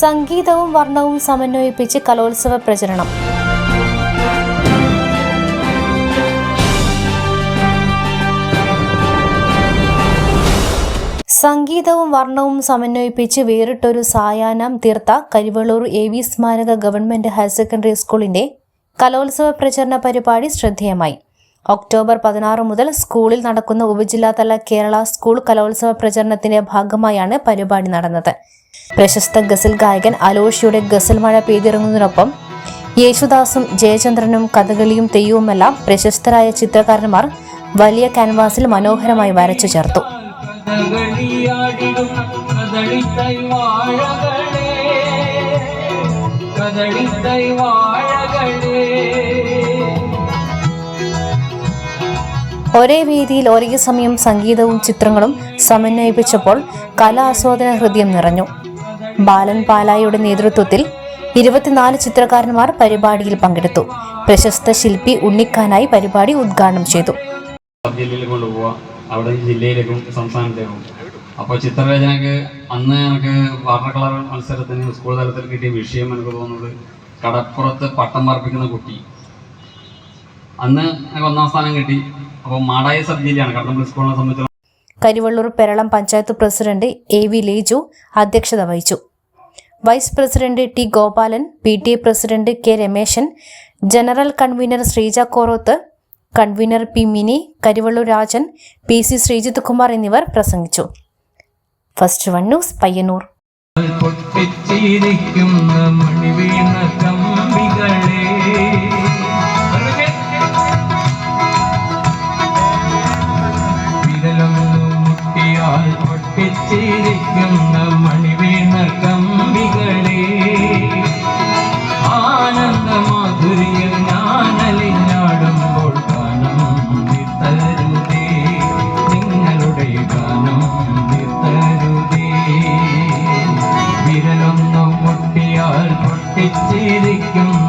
സംഗീതവും വർണവും സമന്വയിപ്പിച്ച് കലോത്സവ പ്രചരണം. സംഗീതവും വർണവും സമന്വയിപ്പിച്ച് വേറിട്ടൊരു സായാഹ്നം തീർത്ത കരിവള്ളൂർ എ വി സ്മാരക ഗവൺമെന്റ് ഹയർ സെക്കൻഡറി സ്കൂളിന്റെ കലോത്സവ പ്രചരണ പരിപാടി ശ്രദ്ധേയമായി. ഒക്ടോബർ പതിനാറ് മുതൽ സ്കൂളിൽ നടക്കുന്ന ഉപജില്ലാതല കേരള സ്കൂൾ കലോത്സവ പ്രചരണത്തിന്റെ ഭാഗമായാണ് പരിപാടി നടന്നത്. പ്രശസ്ത ഗസൽ ഗായകൻ അലോഷിയുടെ ഗസൽ മഴ പെയ്തിറങ്ങുന്നതിനൊപ്പം യേശുദാസും ജയചന്ദ്രനും കഥകളിയും തെയ്യവുമെല്ലാം പ്രശസ്തരായ ചിത്രകാരന്മാർ വലിയ ക്യാൻവാസിൽ മനോഹരമായി വരച്ചു ചേർത്തു. ഒരേ വേദിയിൽ ഒരേ സമയം സംഗീതവും ചിത്രങ്ങളും സമന്വയിപ്പിച്ചപ്പോൾ കലാസ്വാദന ഹൃദയം നിറഞ്ഞു. ബാലൻ പാലായുടെ നേതൃത്വത്തിൽ ഇരുപത്തിനാല് ചിത്രകാരന്മാർ പരിപാടിയിൽ പങ്കെടുത്തു. പ്രശസ്ത ശില്പി ഉണ്ണിക്കാനായി പരിപാടി ഉദ്ഘാടനം ചെയ്തു. അവിടെ ജില്ലയിലേക്കും സംസ്ഥാനത്തേക്കും. അപ്പോൾ ചിത്രരചനക്ക് അന്ന് എനിക്ക് വാട്ടർ കളർ മത്സരത്തിന് സ്കൂൾ തലത്തിൽ കിട്ടിയ വിഷയം എനിക്ക് തോന്നുന്നത് കടപ്പുറത്ത് പട്ടം പറപ്പിക്കുന്ന കുട്ടി. അന്ന് എനിക്ക് ഒന്നാം സ്ഥാനം കിട്ടി. അപ്പോൾ മാടായ സബ് ജില്ലയാണ്. കടന്നപ്പള്ളി സ്കൂളിനെ സംബന്ധിച്ച് Karivellur Peralam panchayat president A V Leju അധ്യക്ഷത വഹിച്ചു. Vice president T Gopalan P T A president K Rameshan general convener Sreeja Koroth convener P Mini Karivellur Rajan P C Sreejith Kumar എന്നിവർ പ്രസംഗിച്ചു. First one news Payyanur. പൊട്ടിച്ചിരിക്കുന്ന മണിവീണ ആയിരിക്കും